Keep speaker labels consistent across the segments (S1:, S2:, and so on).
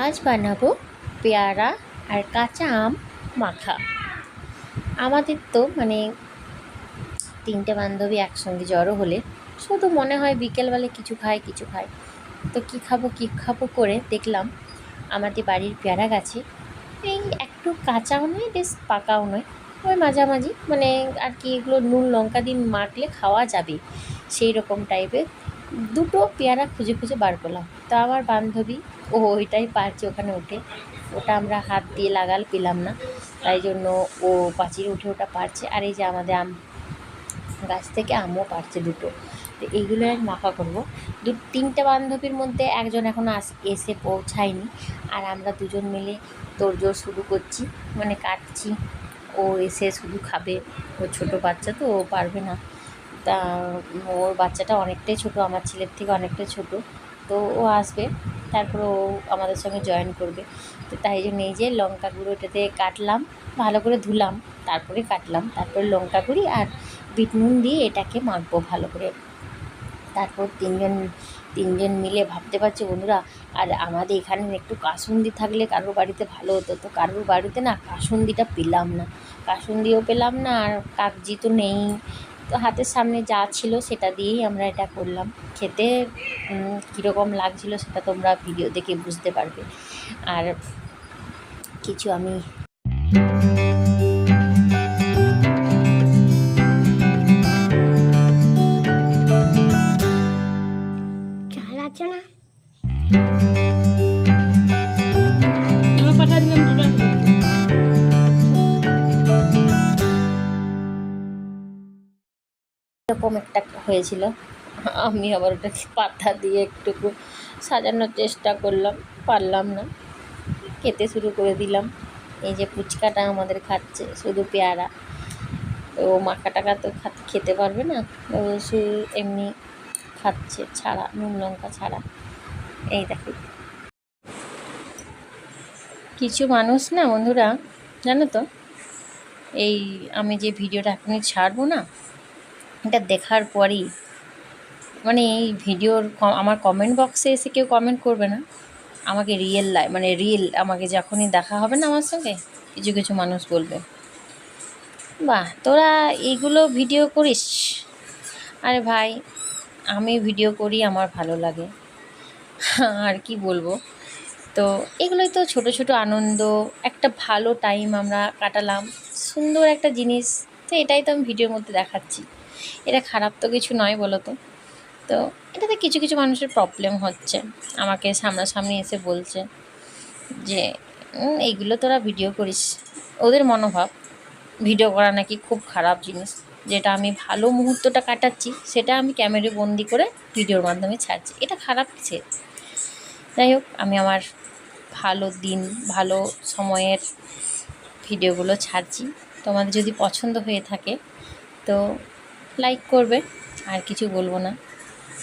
S1: আজ বানাবো পেয়ারা আর কাঁচা আম মাখা। আমাদের তো মানে তিনটে বান্ধবী একসঙ্গে জড়ো হলে শুধু মনে হয় বিকেলবেলা কিছু খায় কিছু খায়। তো কী খাব কী খাব করে দেখলাম আমাদের বাড়ির পেয়ারা গাছে এই একটু কাঁচাও নয়, বেশ পাকাও নয়। ওই মাঝামাঝি মানে আর কি এগুলো নুন, লঙ্কা দিয়ে মাখলে খাওয়া যাবে। সেই রকম টাইপের দুটো পেয়ারা খুঁজে খুঁজে বার করলাম। তো আমার বান্ধবী, ও ওইটাই পারছে ওখানে উঠে। ওটা আমরা হাত দিয়ে লাগাল, পেলাম না। তাই জন্য ও পাঁচির উঠে ওটা পারছে। আর এই যে আমাদের আম গাছ থেকে আমও পারছে দুটো। তো এইগুলো আমি মাখা করব। দু, তিনটে বান্ধবীর মধ্যে একজন এখনও আস, এসে পৌঁছায়নি। আর আমরা দুজন মিলে তোড়জোড় শুরু করছি। মানে কাটছি। ও এসে শুধু খাবে। ও ছোটো বাচ্চা তো ও পারবে না। তা, ওর বাচ্চাটা অনেকটাই ছোট, আমার ছেলের থেকে অনেকটাই ছোট। তো ও আসবে, তারপর ও আমাদের সঙ্গে জয়েন করবে। তো তাই জন্য এই যে লঙ্কা গুঁড়ো এটাতে কাটলাম, ভালো করে ধুলাম, তারপরে কাটলাম। তারপরে লঙ্কা গুঁড়ি আর বিট নুন দিয়ে এটাকে মাখবো ভালো করে। তারপর তিনজন তিনজন মিলে ভাবতে পারছে বন্ধুরা, আর আমাদের এখানে একটু কাসুন্দি থাকলে কারোর বাড়িতে ভালো হতো। তো কারোর বাড়িতে না কাসুন্দিটা পেলাম না। কাসুন্দিও পেলাম না, আর কাগজি তো নেই। তো হাতের সামনে যা ছিল সেটা দিয়েই আমরা এটা করলাম। খেতে কীরকম লাগছিল সেটা তোমরা ভিডিও দেখে বুঝতে পারবে। আর কিছু আমি এরকম একটা হয়েছিল। আমি আবার ওটাকে পাতা দিয়ে একটুকু সাজানোর চেষ্টা করলাম, পারলাম না। খেতে শুরু করে দিলাম। এই যে ফুচকাটা আমাদের খাচ্ছে, শুধু পেয়ারা। তো মাখা টাকা তো খাত- পারবে না। সে এমনি খাচ্ছে ছাড়া, নুন লঙ্কা ছাড়া। এই দেখো। কিছু মানুষ না বন্ধুরা, জানো তো, এই আমি যে ভিডিওটা এখনই ছাড়বো না এটা দেখার পরই। মানে এই ভিডিওর আমার কমেন্ট বক্সে এসে কেউ কমেন্ট করবে না। আমাকে রিয়েল লাই মানে রিয়েল আমাকে যখনই দেখা হবে না আমার সঙ্গে, কিছু কিছু মানুষ বলবে। বাহ, তোরা এইগুলো ভিডিও করিস? আরে ভাই, আমি ভিডিও করি, আমার ভালো লাগে। আর কি বলব? তো এগুলোই তো ছোট ছোট আনন্দ, একটা ভালো টাইম আমরা কাটালাম। সুন্দর একটা জিনিস। তো এটাই তো আমি ভিডিওর মধ্যে দেখাচ্ছি। এটা খারাপ তো কিছু নয় বলো তো তো এটাতে কিছু কিছু মানুষের প্রবলেম হচ্ছে। আমাকে সামনাসামনি এসে বলছে যে "উম, এইগুলো তোরা ভিডিও করিস। ওদের মনোভাব ভিডিও করা নাকি খুব খারাপ জিনিস। যেটা আমি ভালো মুহূর্তটা কাটাচ্ছি সেটা আমি ক্যামেরে বন্দি করে ভিডিওর মাধ্যমে ছাড়ছি। এটা খারাপ কিছু যাই হোক আমি আমার ভালো দিন ভালো সময়ের ভিডিওগুলো ছাড়ছি। তোমাদের যদি পছন্দ হয়ে থাকে তো লাইক করবে, আর কিছু বলব না।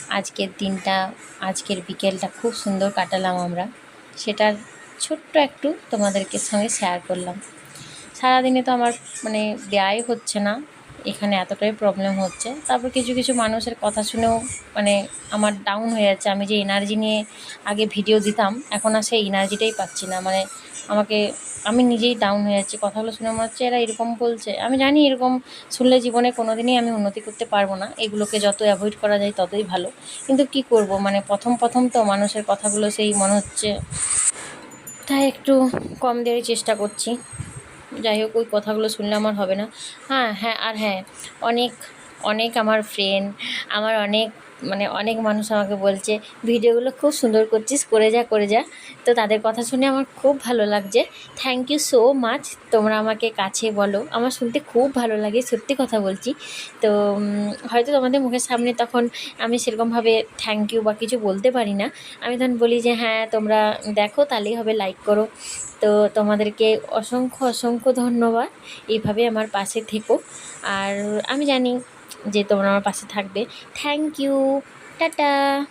S1: আজকের দিনটা, আজকের বিকেলটা খুব সুন্দর কাটালাম আমরা। সেটার ছোট্ট একটু তোমাদেরকে সঙ্গে শেয়ার করলাম। সারাদিনে তো আমার মানে ব্যয় হচ্ছে না। এখানে এতটাই প্রবলেম হচ্ছে। তারপর কিছু কিছু মানুষের কথা শুনেও মানে আমার ডাউন হয়ে যাচ্ছে। আমি যে এনার্জি নিয়ে আগে ভিডিও দিতাম, এখন আর সেই এনার্জিটাই পাচ্ছি না। মানে আমাকে, আমি নিজেই ডাউন হয়ে যাচ্ছি। কথাগুলো শুনে মনে হচ্ছে, এরা এরকম বলছে। আমি জানি এরকম শুনলে জীবনে কোনো দিনই আমি উন্নতি করতে পারব না। এগুলোকে যত অ্যাভয়েড করা যায়, ততই ভালো। কিন্তু কি করব? মানে প্রথম প্রথম তো মানুষের কথাগুলো সেই মনে হচ্ছে। তাই একটু কম দেওয়ার চেষ্টা করছি। যাই হোক, ওই কথাগুলো শুনলে আমার হবে না। হ্যাঁ হ্যাঁ আর হ্যাঁ অনেক অনেক আমার ফ্রেন্ড আমার অনেক মানে অনেক মানুষ আমাকে বলছে, ভিডিওগুলো খুব সুন্দর করছিস, করে যা করে যা। তো তাদের কথা শুনে আমার খুব ভালো লাগছে। থ্যাংক ইউ সো মাচ তোমরা আমাকে কাছে বলো। আমার শুনতে খুব ভালো লাগে, সত্যি কথা বলছি। তো হয়তো তোমাদের মুখের সামনে তখন আমি সেরকমভাবে থ্যাংক ইউ বা কিছু বলতে পারি না। আমি তখন বলি যে হ্যাঁ তোমরা দেখো, তাহলেই হবে লাইক করো। তো তোমাদেরকে অসংখ্য অসংখ্য ধন্যবাদ। এইভাবে আমার পাশে থেকো। আর আমি জানি যে তোমরা আমার পাশে থাকবে। Thank you tata.